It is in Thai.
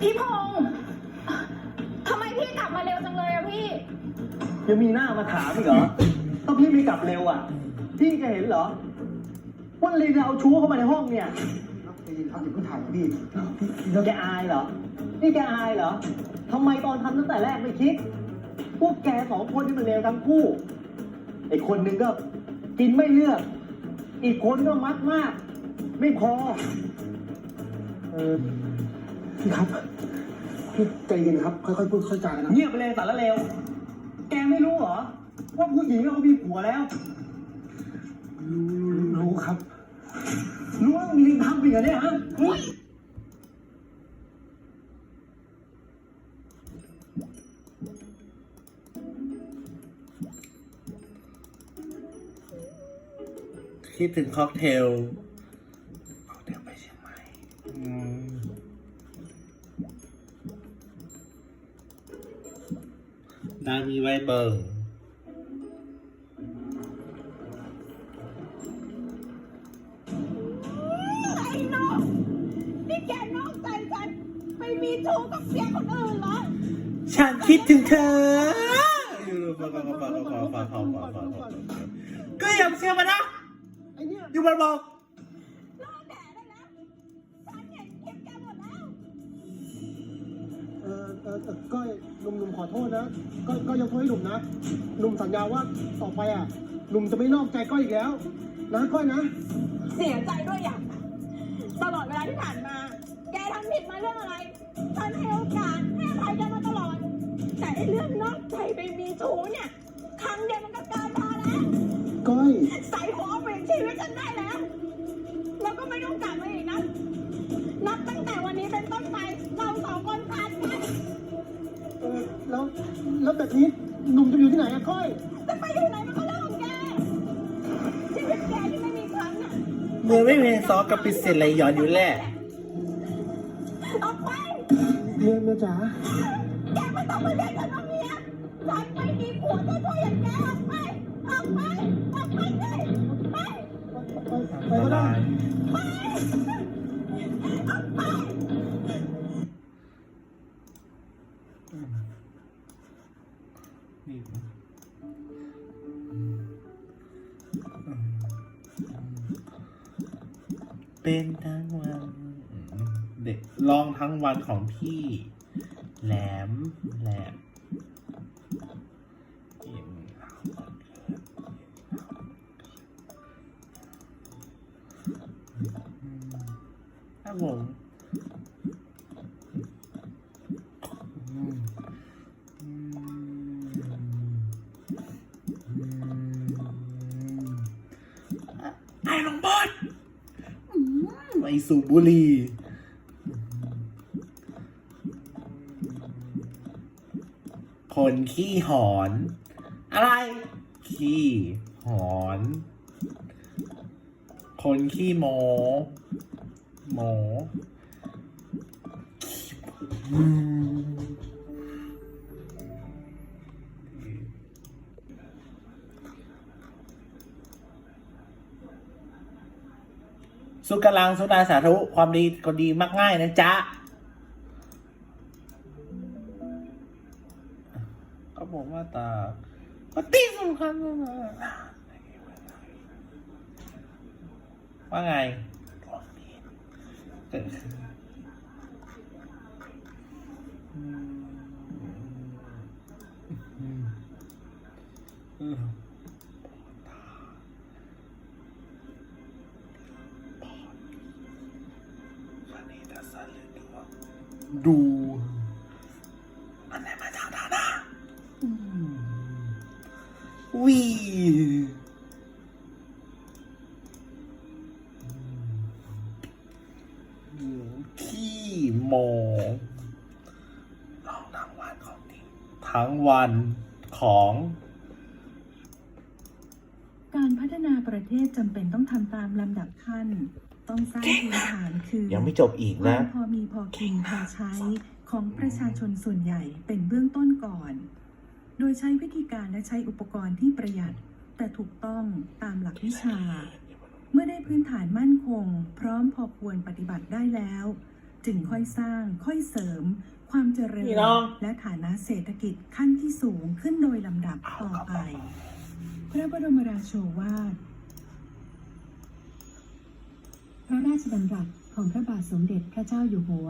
พี่พงศ์ทำไมพี่กลับมาเร็วจังเลยอะพี่ ยังมีหน้ามาถามอีกเหรอต้องพี่ไม่กลับเร็วอะพี่จะเห็นเหรอว่าลีนเอาชู้เข้ามาในห้องเนี่ยใจเย็นครับอย่าเพิ่งถ่ายพี่เราแกอายเหรอ นี่แกอายเหรอทำไมตอนทำตั้งแต่แรกไม่คิด พวกแกสองคนที่มันเร็วทั้งคู่ ไอ้คนนึงก็กินไม่เลือก อีกคนก็มักมาก ไม่พอ เออพี่ครับพี่ใจเย็นครับ ค่อยๆพูดค่อยๆจากันนะเงียบไปเลยสารเลว แกไม่รู้เหรอ ว่าผู้หญิงเขามีผัวแล้ว รู้รู้ครับ รู้ว่ามีลิงทำอีกเหรอเนี่ยฮะ คิดถึงค็อกเทลค็อกเทลไปเชียงใหม่นางมีไว้เบิร์ไนี่แกนอกใจฉันไปมีชู้กับเสียคนอื่นเหรอฉันคิดถึงเธอ ก็ยังเชื่อมันนะ อเนี่ยอยู่บนบอกเลิกแดดได้แล้วฉันเห็นคลิปแกหมดแล้วเออเออเออก้อยหนุ่มหนุ่มขอโทษนะก้อยก้อยยกโทษให้หนุ่มนะหนุ่มสัญญาว่าต่อไปอะหนุ่มจะไม่นอกใจก้อยอีกแล้ว นะก้อยนะ เสียใจด้วยอย่างตลอดเวลาที่ผ่านมา แกทำผิดมาเรื่องอะไรฉันให้โอกาสให้อภัยแกมาตลอด แต่ไอ้เรื่องนอกใจไปมีชู้เนี่ย ครั้งเดียวมันก็เกินพอ แล้วแบบนี้หนุ่มจะอยู่ที่ไหนอะก้อย จะไปอยู่ไหนมันก็เรื่องของแกชีวิตแกที่ไม่มีครั้งน่ะเมื่อไม่มีซอสกับปิเศษไหลย้อนอยู่แหละออกไปเมียเมียจ๋าแกไม่ต้องมาเรียกฉันว่าเมียฉันไม่มีผัวเจ้าช่วยอย่างแกออกไปออกไปออกไปเลยไปไปไปก็ไเป็นทั้งวันเด็กลองทั้งวันของพี่ แหลมแหลมอิ่มครับผม ไอสูบบุหรีคนขี้หอน อะไร ขี้หอน คนขี้โมโม สุกลังสุนาสาธุความดีก็ดีมากง่ายนะจ๊ะก็บอกว่าตาก็ตีสำคัญนะว่าไง ดูอันไหนมาจากดานาอืมวีอืมขี้โมลองทั้งวันของนี้ทั้งวันของ การพัฒนาประเทศจำเป็นต้องทำตามลำดับขั้น ต้องสร้างพื้นฐานคือยังไม่จบอีกควานะมพอมีพอกินพอใช้ของประชาชนส่วนใหญ่เป็นเบื้องต้นก่อน โดยใช้วิธีการและใช้อุปกรณ์ที่ประหยัด แต่ถูกต้องตามหลักวิชา เมื่อได้พื้นฐานมั่นคง พร้อมพอควรปฏิบัติได้แล้ว จึงค่อยสร้างค่อยเสริม ความเจริญพี่น้องและฐานะเศรษฐกิจขั้นที่สูงขึ้นโดยลำดับต่อไป พระบรมราโชวาท พระราชดำรัสของพระบาทสมเด็จพระเจ้าอยู่หัว